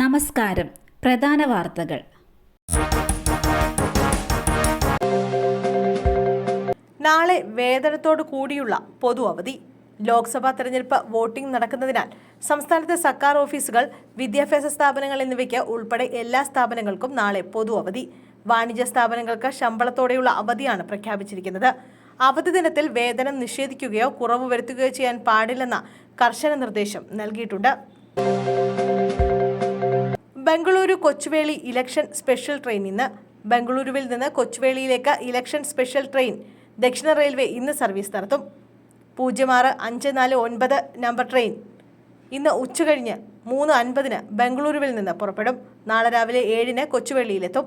നമസ്കാരം. പ്രധാന വാർത്തകൾ. നാളെ വേതനത്തോടു കൂടിയുള്ള പൊതു അവധി. ലോക്സഭാ തെരഞ്ഞെടുപ്പ് വോട്ടിംഗ് നടക്കുന്നതിനാൽ സംസ്ഥാനത്തെ സർക്കാർ ഓഫീസുകൾ വിദ്യാഭ്യാസ സ്ഥാപനങ്ങൾ എന്നിവയ്ക്ക് ഉൾപ്പെടെ എല്ലാ സ്ഥാപനങ്ങൾക്കും നാളെ പൊതു അവധി. വാണിജ്യ സ്ഥാപനങ്ങൾക്ക് ശമ്പളത്തോടെയുള്ള അവധിയാണ് പ്രഖ്യാപിച്ചിരിക്കുന്നത്. അവധി ദിനത്തിൽ വേതനം നിഷേധിക്കുകയോ കുറവ് വരുത്തുകയോ ചെയ്യാൻ പാടില്ലെന്ന കർശന നിർദ്ദേശം നൽകിയിട്ടുണ്ട്. Bengaluru Kochuveli election special train ഇന്ന്. ബംഗളൂരുവിൽ നിന്ന് കൊച്ചുവേളിയിലേക്ക് ഇലക്ഷൻ സ്പെഷ്യൽ ട്രെയിൻ ദക്ഷിണ റെയിൽവേ ഇന്ന് സർവീസ് നടത്തും. പൂജ്യം ആറ് അഞ്ച് നാല് ഒൻപത് നമ്പർ ട്രെയിൻ. ഇന്ന് ഉച്ചകഴിഞ്ഞ് മൂന്ന് അൻപതിന് ബംഗളൂരുവിൽ നിന്ന് പുറപ്പെടും. നാളെ രാവിലെ ഏഴിന് കൊച്ചുവേളിയിലെത്തും.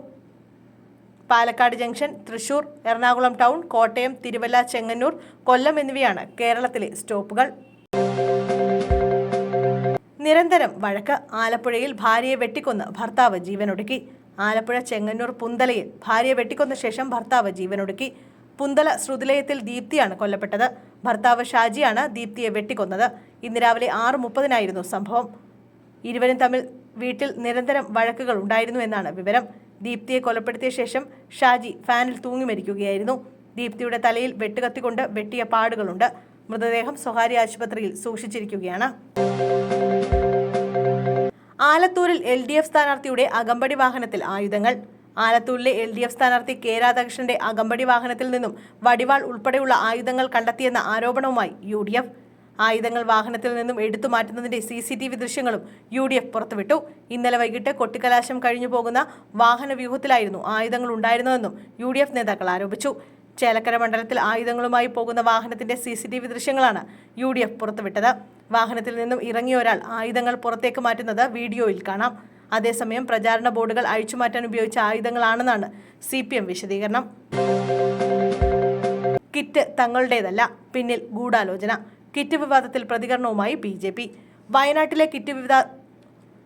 പാലക്കാട് ജംഗ്ഷൻ തൃശൂർ എറണാകുളം ടൗൺ കോട്ടയം തിരുവല്ല ചെങ്ങന്നൂർ കൊല്ലം എന്നിവയാണ് കേരളത്തിലെ സ്റ്റോപ്പുകൾ. നിരന്തരം വഴക്ക് ആലപ്പുഴയിൽ ഭാര്യയെ വെട്ടിക്കൊന്ന് ഭർത്താവ് ജീവനൊടുക്കി. ആലപ്പുഴ ചെങ്ങന്നൂർ പുന്തലയിൽ ഭാര്യയെ വെട്ടിക്കൊന്ന ശേഷം ഭർത്താവ് ജീവനൊടുക്കി. പുന്തല ശ്രുതിലയത്തിൽ ദീപ്തിയാണ് കൊല്ലപ്പെട്ടത്. ഭർത്താവ് ഷാജിയാണ് ദീപ്തിയെ വെട്ടിക്കൊന്നത്. ഇന്ന് രാവിലെ ആറ് മുപ്പതിനായിരുന്നു സംഭവം. ഇരുവരും തമ്മിൽ വീട്ടിൽ നിരന്തരം വഴക്കുകൾ ഉണ്ടായിരുന്നു എന്നാണ് വിവരം. ദീപ്തിയെ കൊലപ്പെടുത്തിയ ശേഷം ഷാജി ഫാനിൽ തൂങ്ങി മരിക്കുകയായിരുന്നു. ദീപ്തിയുടെ തലയിൽ വെട്ടുകത്തിക്കൊണ്ട് വെട്ടിയ പാടുകളുണ്ട്. മൃതദേഹം സ്വകാര്യ ആശുപത്രിയിൽ സൂക്ഷിച്ചിരിക്കുകയാണ്. ആലത്തൂരിൽ എൽ ഡി എഫ് സ്ഥാനാർത്ഥിയുടെ അകമ്പടി വാഹനത്തിൽ ആയുധങ്ങൾ. ആലത്തൂരിലെ എൽ ഡി എഫ് സ്ഥാനാർത്ഥി കെ രാധാകൃഷ്ണന്റെ അകമ്പടി വാഹനത്തിൽ നിന്നും വടിവാൾ ഉൾപ്പെടെയുള്ള ആയുധങ്ങൾ കണ്ടെത്തിയെന്ന ആരോപണവുമായി യു ഡി എഫ്. ആയുധങ്ങൾ വാഹനത്തിൽ നിന്നും എടുത്തു മാറ്റുന്നതിന്റെ സി സി ടി വി ദൃശ്യങ്ങളും യു ഡി എഫ് പുറത്തുവിട്ടു. ഇന്നലെ വൈകിട്ട് കൊട്ടിക്കലാശം കഴിഞ്ഞു പോകുന്ന വാഹന വ്യൂഹത്തിലായിരുന്നു ആയുധങ്ങൾ ഉണ്ടായിരുന്നതെന്നും യു ഡി എഫ് നേതാക്കൾ ആരോപിച്ചു. ചേലക്കര മണ്ഡലത്തിൽ ആയുധങ്ങളുമായി പോകുന്ന വാഹനത്തിന്റെ സി സി ടി വി ദൃശ്യങ്ങളാണ് യു ഡി എഫ് പുറത്തുവിട്ടത്. വാഹനത്തിൽ നിന്നും ഇറങ്ങിയ ഒരാൾ ആയുധങ്ങൾ പുറത്തേക്ക് മാറ്റുന്നത് വീഡിയോയിൽ കാണാം. അതേസമയം പ്രചാരണ ബോർഡുകൾ അഴിച്ചുമാറ്റാൻ ഉപയോഗിച്ച ആയുധങ്ങളാണെന്നാണ് സി പി എം വിശദീകരണം. കിറ്റ് തങ്ങളുടേതല്ല പിന്നിൽ ഗൂഢാലോചന. കിറ്റ് വിവാദത്തിൽ പ്രതികരണവുമായി ബി ജെ പി. വയനാട്ടിലെ കിറ്റ് വിവാദ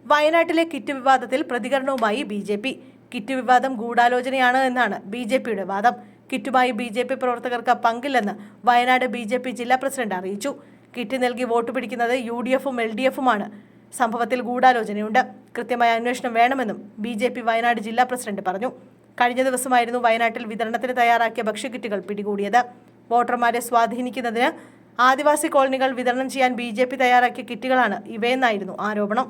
വയനാട്ടിലെ കിറ്റ് വിവാദത്തിൽ പ്രതികരണവുമായി ബി ജെ പി. കിറ്റ് വിവാദം ഗൂഢാലോചനയാണ് എന്നാണ് ബി ജെ പിയുടെ വാദം. കിറ്റുമായി ബി ജെ പി പ്രവർത്തകർക്ക് പങ്കില്ലെന്ന് വയനാട് ബി ജെ പി ജില്ലാ പ്രസിഡന്റ് അറിയിച്ചു. കിറ്റ് നൽകി വോട്ട് പിടിക്കുന്നത് യു ഡി എഫും എൽ ഡി എഫുമാണ് സംഭവത്തിൽ ഗൂഢാലോചനയുണ്ട്. കൃത്യമായ അന്വേഷണം വേണമെന്നും ബി ജെ പി വയനാട് ജില്ലാ പ്രസിഡന്റ് പറഞ്ഞു. കഴിഞ്ഞ ദിവസമായിരുന്നു വയനാട്ടിൽ വിതരണത്തിന് തയ്യാറാക്കിയ ഭക്ഷ്യക്കിറ്റുകൾ പിടികൂടിയത്. വോട്ടർമാരെ സ്വാധീനിക്കുന്നതിന് ആദിവാസി കോളനികൾ വിതരണം ചെയ്യാൻ ബി തയ്യാറാക്കിയ കിറ്റുകളാണ് ഇവയെന്നായിരുന്നു ആരോപണം.